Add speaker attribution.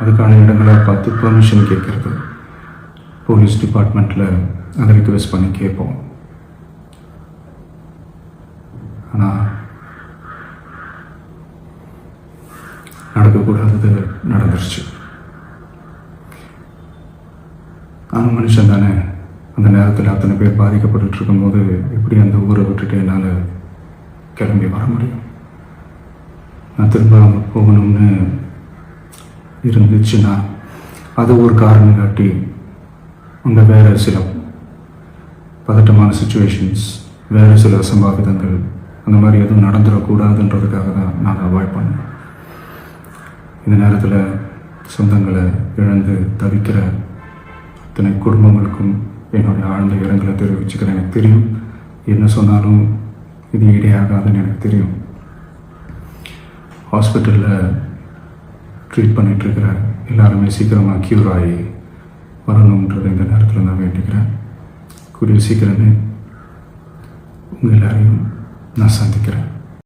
Speaker 1: அதுக்கான இடங்களை பார்த்து பெர்மிஷன் கேட்குறது. போலீஸ் டிபார்ட்மெண்ட்டில் அதை ரிக்வெஸ்ட் பண்ணி கேட்போம். ஆனால் நடக்கக்கூடாதது நடந்துருச்சு. நானும் மனுஷன் தானே அந்த நேரத்தில் அத்தனை பேர் பாதிக்கப்பட்டு இருக்கும்போது எப்படி அந்த ஊரை விட்டுட்டு என்னால் கிளம்பி வர முடியும்? நான் திரும்ப அங்க போகணும்னு இருந்துச்சுன்னா அது ஒரு காரணம் காட்டி அங்கே வேறு சில பதட்டமான சுச்சுவேஷன்ஸ் வேறு சில சம்பாவிதங்கள் அந்த மாதிரி எதுவும் நடந்துடக்கூடாதுன்றதுக்காக தான் நான் அவாய்ட் பண்ணேன். இந்த நேரத்தில் சொந்தங்களை இழந்து தவிக்கிற அத்தனை குடும்பங்களுக்கும் என்னுடைய ஆழ்ந்த இரங்கலை தெரிவிச்சுக்கிறேன். எனக்கு தெரியும் என்ன சொன்னாலும் இது இடையாகாதுன்னு எனக்கு தெரியும். ஹாஸ்பிட்டலில் ட்ரீட் பண்ணிகிட்ருக்கிறார் எல்லாருமே சீக்கிரமாக க்யூர் ஆகி வரணுன்றதை இந்த நேரத்தில் நான் வேண்டிக்கிறேன். கூடிய சீக்கிரமே உங்கள் எல்லாரையும் நான் சந்திக்கிறேன்.